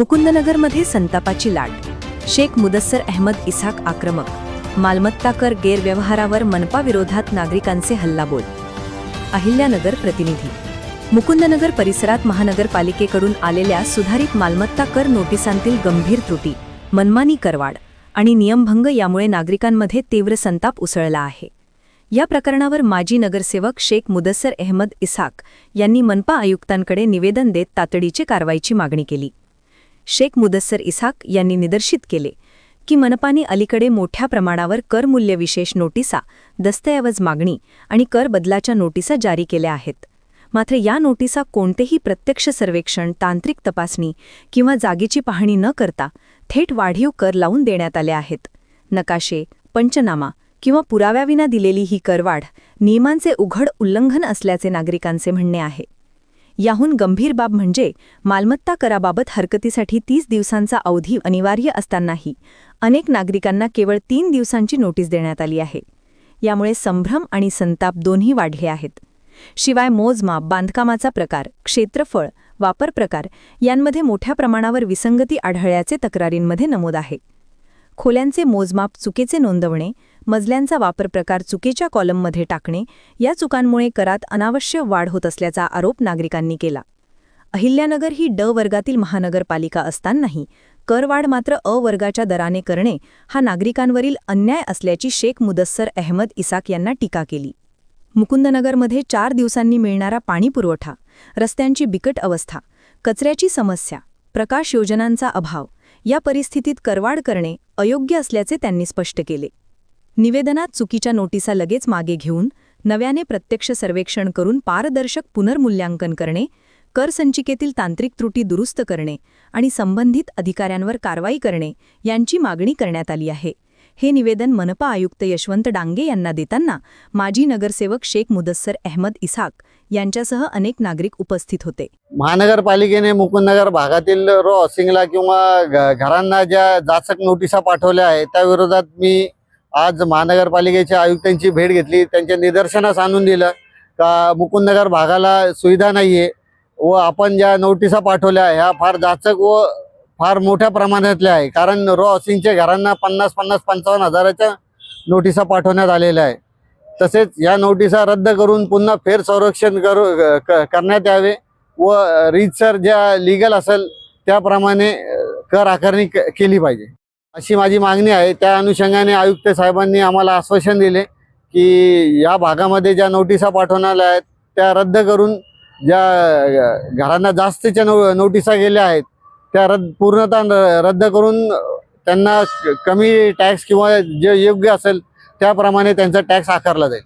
मुकुंदनगरमध्ये संतापाची लाट. शेख मुदस्सर अहमद इसाक आक्रमक. मालमत्ता कर गैरव्यवहारावर मनपा विरोधात नागरिकांचे हल्लाबोल. अहिल्यानगर प्रतिनिधी. मुकुंदनगर परिसरात महानगरपालिकेकडून आलेल्या सुधारित मालमत्ता कर नोटिसांतील गंभीर त्रुटी मनमानी करवाड आणि नियमभंग यामुळे नागरिकांमध्ये तीव्र संताप उसळला आहे. या प्रकरणावर माजी नगरसेवक शेख मुदस्सर अहमद इसाक यांनी मनपा आयुक्तांकडे निवेदन देत तातडीची कारवाईची मागणी केली. शेख मुदस्सर इसाक यांनी निदर्शित केले की मनपाने अलीकडे मोठ्या प्रमाणावर करमूल्य विशेष नोटिसा दस्तऐवज मागणी आणि कर बदलाच्या नोटिसा जारी केल्या आहेत. मात्र या नोटिसा कोणतेही प्रत्यक्ष सर्वेक्षण तांत्रिक तपासणी किंवा जागेची पाहणी न करता थेट वाढीव कर लावून देण्यात आल्या आहेत. नकाशे पंचनामा किंवा पुराव्याविना दिलेली ही करवाढ नियमांचे उघड उल्लंघन असल्याचे नागरिकांचे म्हणणे आहे. याहून गंभीर बाब म्हणजे मालमत्ता कराबाबत हरकतीसाठी तीस दिवसांचा अवधी अनिवार्य असतानाही अनेक नागरिकांना केवळ तीन दिवसांची नोटीस देण्यात आली आहे. यामुळे संभ्रम आणि संताप दोन्ही वाढले आहेत. शिवाय मोजमाप बांधकामाचा प्रकार क्षेत्रफळ वापर प्रकार यांमध्ये मोठ्या प्रमाणावर विसंगती आढळल्याचे तक्रारींमध्ये नमूद आहे. खोल्यांचे मोजमाप चुकीचे नोंदवणे मजल्यांचा वापर प्रकार चुकीच्या कॉलममध्ये टाकणे या चुकांमुळे करात अनावश्यक वाढ होत असल्याचा आरोप नागरिकांनी केला. अहिल्यानगर ही ड वर्गातील महानगरपालिका असतानाही करवाढ मात्र अ वर्गाच्या दराने करणे हा नागरिकांवरील अन्याय असल्याची शेख मुदस्सर अहमद इसाक यांना टीका केली. मुकुंदनगरमध्ये चार दिवसांनी मिळणारा पाणीपुरवठा रस्त्यांची बिकट अवस्था कचऱ्याची समस्या प्रकाश योजनांचा अभाव या परिस्थितीत करवाढ करणे अयोग्य असल्याचे त्यांनी स्पष्ट केले. निवेदनात चुकीच्या नोटिसा लगेच मागे घेऊन नव्याने प्रत्यक्ष सर्वेक्षण करून पारदर्शक पुनर्मूल्यांकन करणे कर संचिकेतील तांत्रिक त्रुटी दुरुस्त करणे आणि संबंधित अधिकाऱ्यांवर कारवाई करणे यांची मागणी करण्यात आली आहे. हे निवेदन मनपा आयुक्त यशवंत डांगे यांना देताना माजी नगरसेवक शेख मुदस्सर अहमद इसाक यांच्यासह अनेक नागरिक उपस्थित होते. महानगरपालिकेने मुकुंदनगर भागातील रो किंवा घरांना ज्या जाचक नोटिसा पाठवल्या आहेत त्याविरोधात मी आज महानगरपालिकेच्या आयुक्तांची भेट घेतली त्यांच्या निदर्शनास आणून दिलं. का मुकुंदनगर भागाला सुविधा नाही आहे व आपण ज्या नोटिसा पाठवल्या ह्या फार जाचक व फार मोठ्या प्रमाणातल्या आहे. कारण रो हाऊसिंगच्या घरांना पन्नास पन्नास पंचावन्न हजाराच्या नोटिसा पाठवण्यात आलेल्या आहे. तसेच या नोटिसा रद्द करून पुन्हा फेर संरक्षण करू क- करण्यात यावे व रीतसर ज्या लिगल असेल त्याप्रमाणे कर आकारणी क- केली पाहिजे. अशी माझी मागणी आहे. त्या अनुषंगाने आयुक्त साहेबांनी आम्हाला आश्वासन दिले की या भागामध्ये ज्या नोटिसा पाठवण्यात आहेत त्या रद्द करून ज्या घरांना जास्तीच्या नो नोटिसा गेल्या आहेत त्या रद्द पूर्णतः र- रद्द करून त्यांना कमी टॅक्स किंवा जे योग्य असेल त्याप्रमाणे त्यांचा टॅक्स आकारला जाईल.